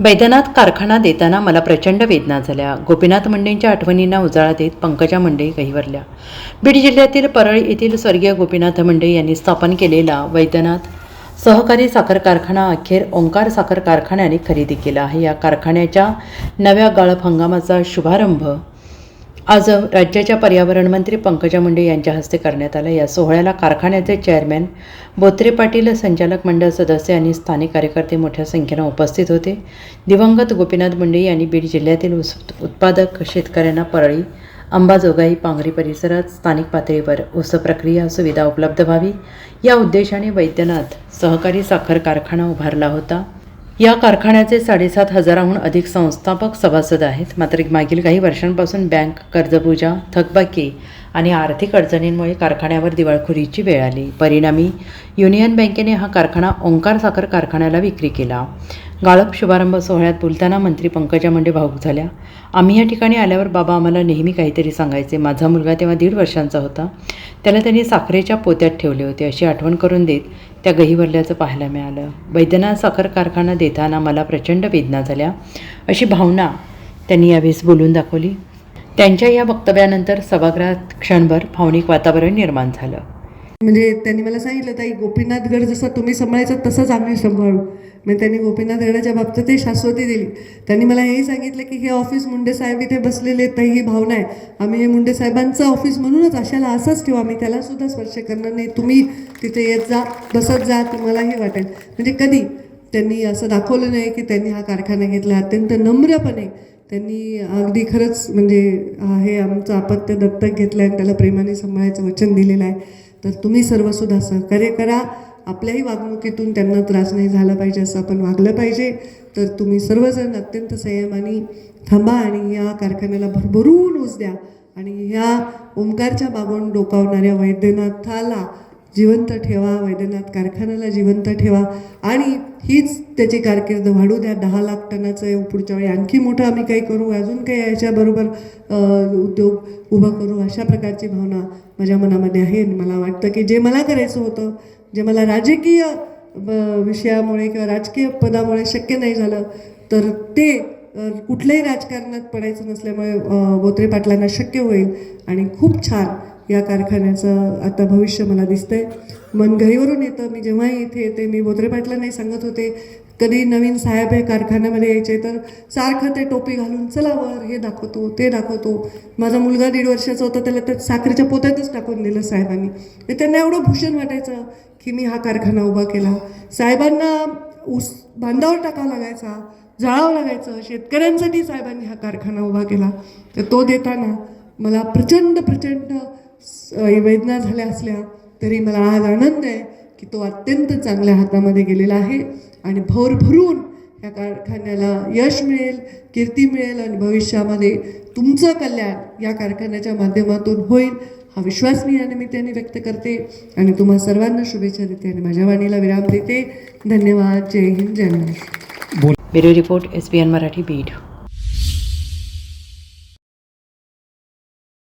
बैद्यनाथ कारखाना देताना मला प्रचंड वेदना झाल्या. गोपीनाथ मुंडेंच्या आठवणींना उजाळा देत पंकजा मुंडे गहिवरल्या. बीड जिल्ह्यातील परळी येथील स्वर्गीय गोपीनाथ मुंडे यांनी स्थापन केलेला वैद्यनाथ सहकारी साखर कारखाना अखेर ओंकार साखर कारखान्याने खरेदी केला आहे. या कारखान्याच्या नव्या गाळप हंगामाचा शुभारंभ आज राज्याच्या पर्यावरण मंत्री पंकजा मुंडे यांच्या हस्ते करण्यात आला. या सोहळ्याला कारखान्याचे चेअरमॅन बोत्रे पाटील संचालक मंडळ सदस्य आणि स्थानिक कार्यकर्ते मोठ्या संख्येनं उपस्थित होते. दिवंगत गोपीनाथ मुंडे यांनी बीड जिल्ह्यातील उत्पादक शेतकऱ्यांना परळी अंबाजोगाई पांगरी परिसरात स्थानिक पातळीवर ऊस प्रक्रिया सुविधा उपलब्ध व्हावी. या उद्देशाने वैद्यनाथ सहकारी साखर कारखाना उभारला होता. या कारखान्याचे साडेसात हजाराहून अधिक संस्थापक सभासद आहेत. मात्र मागील काही वर्षांपासून बँक कर्जबुजा थकबाकी आणि आर्थिक अडचणींमुळे कारखान्यावर दिवाळखोरीची वेळ आली. परिणामी युनियन बँकेने हा कारखाना ओंकार साखर कारखान्याला विक्री केला. गाळप शुभारंभ सोहळ्यात बोलताना मंत्री पंकजा मुंडे भाऊक झाल्या. आम्ही या ठिकाणी आल्यावर बाबा आम्हाला नेहमी काहीतरी सांगायचे. माझा मुलगा तेव्हा दीड वर्षांचा होता. त्याला त्यांनी साखरेच्या पोत्यात ठेवले होते. अशी आठवण करून देत त्या गहीवरल्याचं पाहायला मिळालं. वैद्यनाथ साखर कारखाना देताना मला प्रचंड वेदना झाल्या. अशी भावना त्यांनी यावेळेस बोलून दाखवली. त्यांच्या या वक्तव्यानंतर सभागृहात क्षणभर भावनिक वातावरण निर्माण झालं. म्हणजे त्यांनी मला सांगितलं ताई गोपीनाथगड जसं तुम्ही सांभाळायचा तसंच आम्ही सांभाळू. म्हणजे त्यांनी गोपीनाथगडाच्या बाबतीत शाश्वती दिली. त्यांनी मला हेही सांगितलं की हे ऑफिस मुंडे साहेब इथे बसलेले आहेत ताई ही भावना आहे. आम्ही हे मुंडे साहेबांचं ऑफिस म्हणूनच अशाला असंच ठेवू. आम्ही त्याला सुद्धा स्पर्श करणार नाही. तुम्ही तिथे येत जा बसत जा तुम्हालाही वाटेल. म्हणजे कधी त्यांनी असं दाखवलं नाही की त्यांनी हा कारखाना घेतला. अत्यंत नम्रपणे त्यांनी अगदी खरंच म्हणजे हे आमचं अपत्य दत्तक घेतलं आहे आणि त्याला प्रेमाने सांभाळायचं वचन दिलेलं आहे. तर तुम्ही सर्वसुद्धा सहकार्य करा. आपल्याही वागणुकीतून त्यांना त्रास नाही झाला पाहिजे असं आपण वागलं पाहिजे. तर तुम्ही सर्वजण अत्यंत संयमाने थांबा आणि या कारखान्याला भरभरून ऊस द्या. आणि ह्या ओंकारच्या बागून डोकावणाऱ्या वैद्यनाथाला जिवंत ठेवा वैद्यनाथ कारखान्याला जिवंत ठेवा. आणि हीच त्याची कारकीर्द. वाढू द्या दहा लाख टनाचं आहे पुढच्या वेळी. आणखी मोठं आम्ही काही करू अजून काही याच्याबरोबर उद्योग उभा करू अशा प्रकारची भावना माझ्या मनामध्ये आहे. आणि मला वाटतं की जे मला करायचं होतं जे मला राजकीय विषयामुळे किंवा राजकीय पदामुळे शक्य नाही झालं तर ते कुठल्याही राजकारणात पडायचं नसल्यामुळे बोत्रे पाटलांना शक्य होईल. आणि खूप छान या कारखान्याचं आता भविष्य मला दिसतंय. मन घरीवरून येतं. मी जेव्हाही इथे येते मी बोत्रे पाटलांनाही सांगत होते. कधी नवीन साहेब हे कारखान्यामध्ये यायचे तर सारखं ते टोपी घालून चला वर हे दाखवतो ते दाखवतो. माझा मुलगा दीड वर्षाचा होता त्याला त्या साखरेच्या पोत्यातच टाकून दिलं साहेबांनी. तर त्यांना एवढं भूषण वाटायचं की मी हा कारखाना उभा केला. साहेबांना ऊस बांधावर टाकावा लागायचा जाळावं लागायचं. शेतकऱ्यांसाठी साहेबांनी हा कारखाना उभा केला. तर तो देताना मला प्रचंड प्रचंड वेदना झाल्या असल्या तरी मला आज आनंद आहे की तो अत्यंत चांगल्या हातामध्ये गेलेला आहे आणि भरभरून या कारखान्याला यश मिळेल कीर्ती मिळेल आणि भविष्यामध्ये तुमचं कल्याण या कारखान्याच्या माध्यमातून होईल हा विश्वास मी या निमित्ताने व्यक्त करते आणि तुम्हा सर्वांना शुभेच्छा देते आणि माझ्या वाणीला विराम देते. धन्यवाद. जय हिंद जय Maharashtra. Bureau report S B N Marathi Beed.